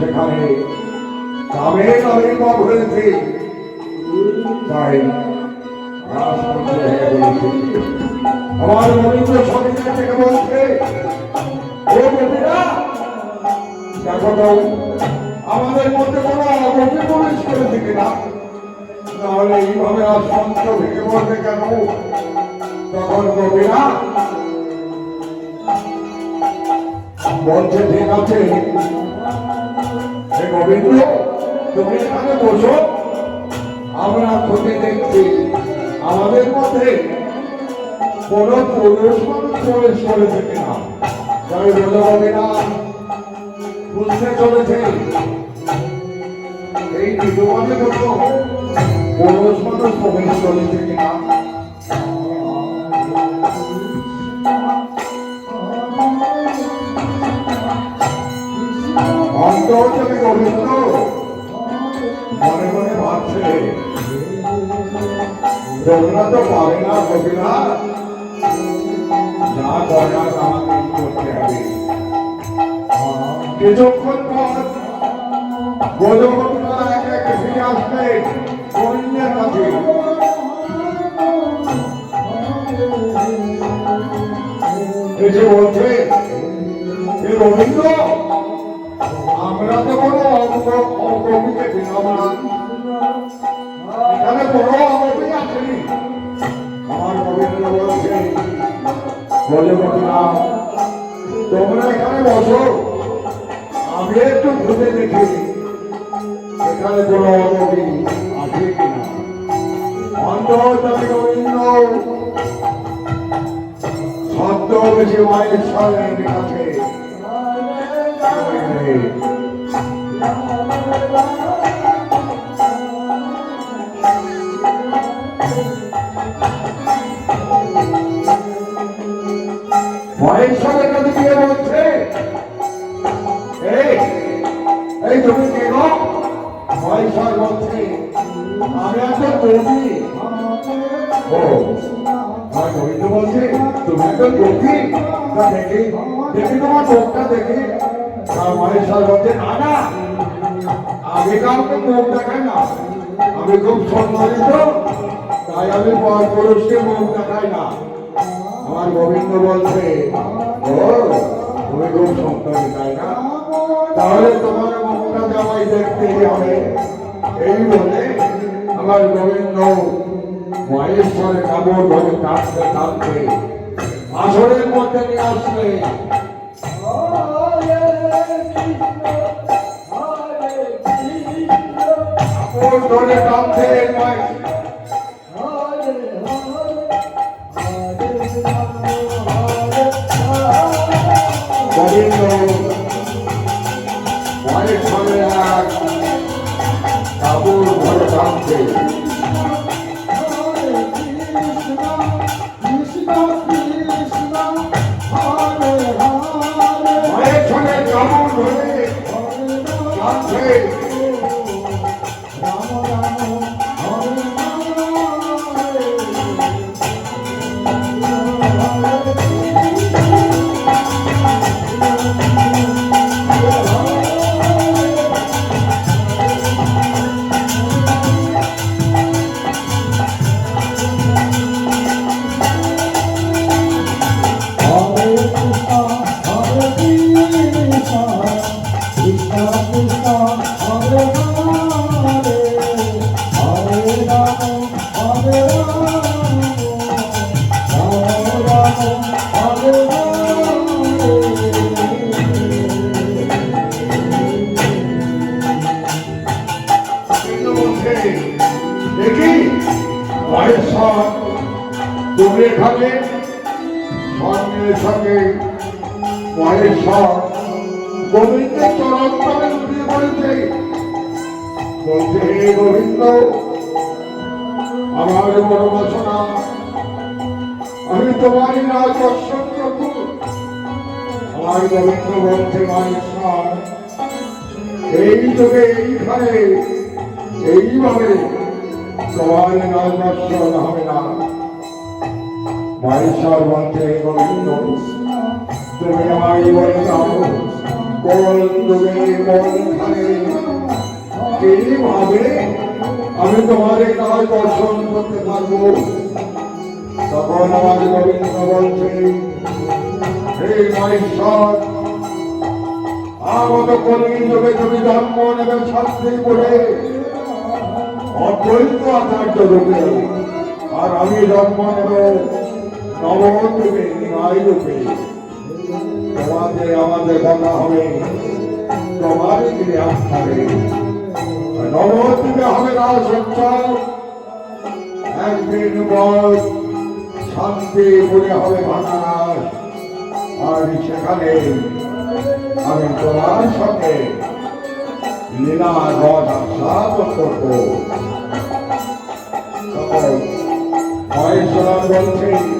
সেখানে কামে পথ হয়েছে তাই আমার সংগীত থেকে বলছে আমাদের মধ্যে কোনো অগতি প্রবেশ নাহলে এইভাবে আসন্ত ভেঙে পড়বে কেন? তখন গোপীরা বলছে, ঠিক আছে গোবিন্দ, তুমি এখানে বসো। আমরা খুঁজে দেখছি আমাদের মধ্যে কোন পুরুষ প্রবেশ করেছে কিনা। তাই গোপীরা বুঝতে চলেছে। এই বিধবাদের মতো পুরুষ মানুষ প্রবেশ করেছে কিনা? অন্তর্জনে গোবিন্দ মনে মনে ভাবছে তোমরা তো পারে না কবিরা যা করার আমাকে করতে হবে কিছুক্ষণ পর গোলকবিরা এক এক ফিরে আসবে কন্যার কাছে এসে বলছে এ রবীন্দ্র বেশি মায়ের স্বরের কাছে ভয়ের সঙ্গে কাছে গিয়ে বলছে এই তুমি কে গো? ভয়ের সঙ্গে বলছে, আমি একজন কবি ও বলছে, তুমি তো কবি তা দেখি দেখি তোমার চোখটা দেখি। আর ভয়ের সঙ্গে বলছে, না না, আমি কাউকে মুখ দেখাই না। আমি খুব সম্মানিত, তাই আমি পর পুরুষকে মুখ দেখাই না। আমার গোবিন্দ বলছে, ও, তুমি খুব সুন্দরী তাই না? তাহলে তোমার মুখটা জামাই দেখতেই হবে? এই বলে আমার গোবিন্দ সরে কাপড় ধরে কাটতে কাটতে আসরের মধ্যে নিয়ে আসলে। কাপড় ধরে কাটতে মায়ের গোবিন্দ কাটতে এখানে সঙ্গে সঙ্গে চরণ বলছে গোবিন্দ, আমার বড় বাসনা আমি তোমারই রাজ দর্শন করব। আমার গোবিন্দ বলছে সব এই যুগে এইখানে এইভাবে তোমার রাজদর্শন হবে না। মহেশ্বর বলছে গোবিন্দ তুমি আমায় বলে কোন তুমি কোনখানে কীভাবে আমি তোমার কাজ দর্শন করতে পারব। তখন আমার গোবিন্দ বলছে, হে মহেশ্বর আগত কলি যুগে তুমি জন্ম নেবে শাস্ত্রী বলে। অদ্বৈত আচার্য রূপে আর আমি জন্ম নেব নবদ্বীপে নিমাই রূপে তোমাদের আমাদের কথা হবে তোমারই গিরে আসতে নবদ্বীপে হবে না সঞ্চার একদিন পর শান্তি বলে হবে ভাঙার আর সেখানে আমি তোমার সঙ্গে লীলা, রথ আস্বাদন করব। তখন বলছে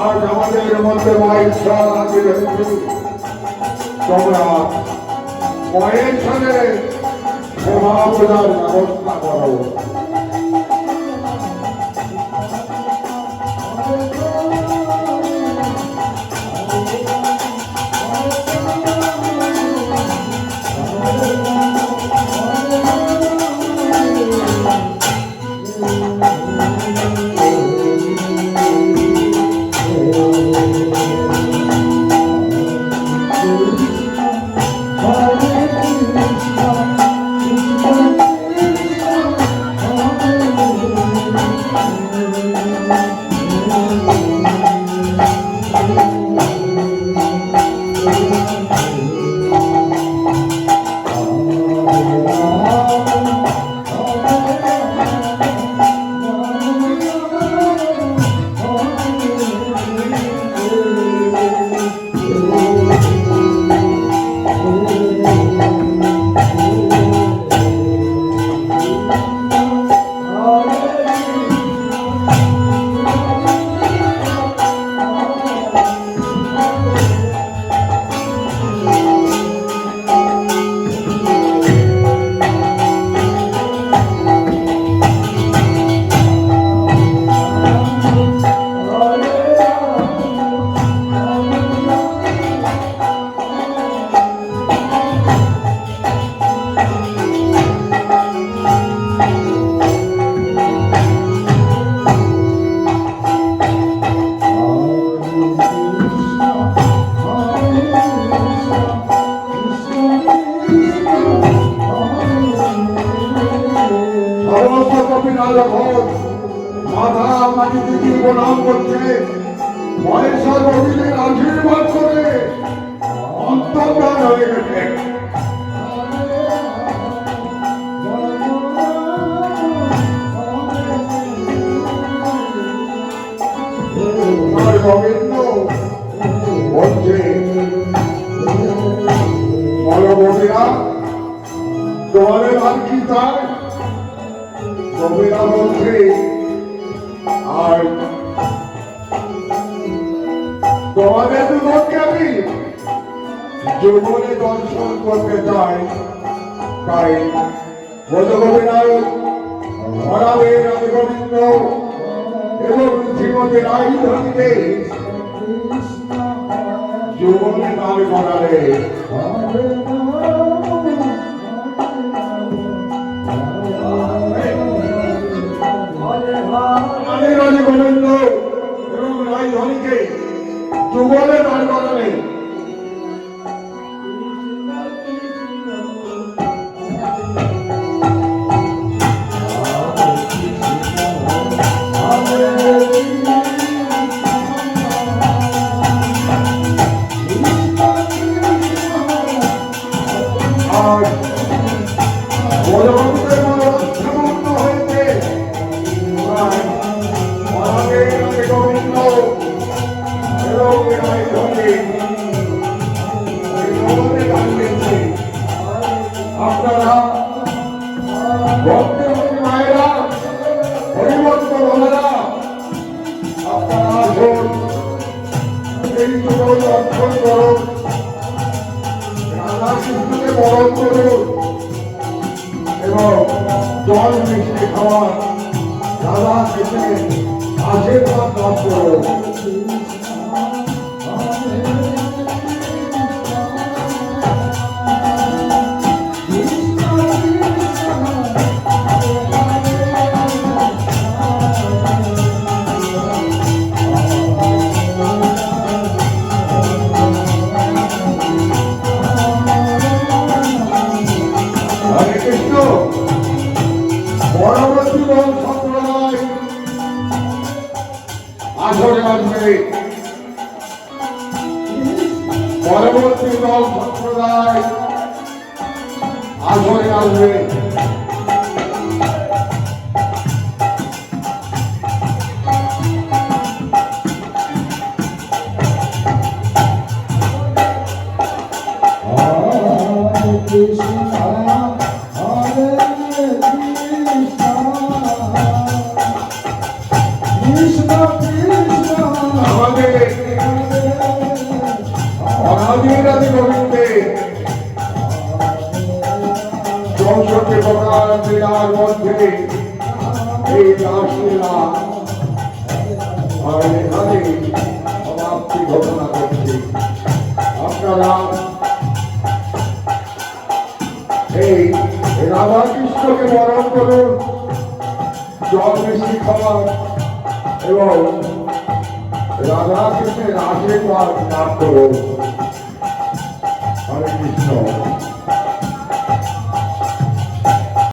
আজ আমাদের মধ্যে মহেশ্বর আছে তোমরা মহেশ্বরের সেবা পূজার ব্যবস্থা করো। সমস্ত কপিরা মাথা মাটিতে দিয়ে প্রণাম করছে মহেশ্বর কবিদের আশীর্বাদ করে। অন্তর্ধান হয়ে গেছে। গোবিন্দ। বলছে, বলো কবিরা তোমাদের আর কি চাই? কবিরা বলছে আর তোমাদের দুজনকে আমি জীবনে দর্শন করতে চাই, তাই বলে কবিরাজ মরাবের আমি গোবিন্দ এবং শ্রীমতী রাজধানীতে জীবনে নাম করালে যুগলে তার কথা আপনারা এই যুগল অর্পণ করো এবং জল মিষ্টি খাওয়ার রাধা কৃষ্ণের আশীর্বাদ লাভ করুন পরবর্তী দল সম্প্রদায় আসরে আসবে Krishna Krishna, অনাদিরাদি গোবিন্দে মধ্যে এই রাসলীলা আর এখানে সমাপ্তি ঘটনা করছে। আপনারা এই রাধাকৃষ্ণকে বরণ করুন জল খাওয়ার এবং রাধাকৃষ্ণের আশীর্বাদ লাভ করুন।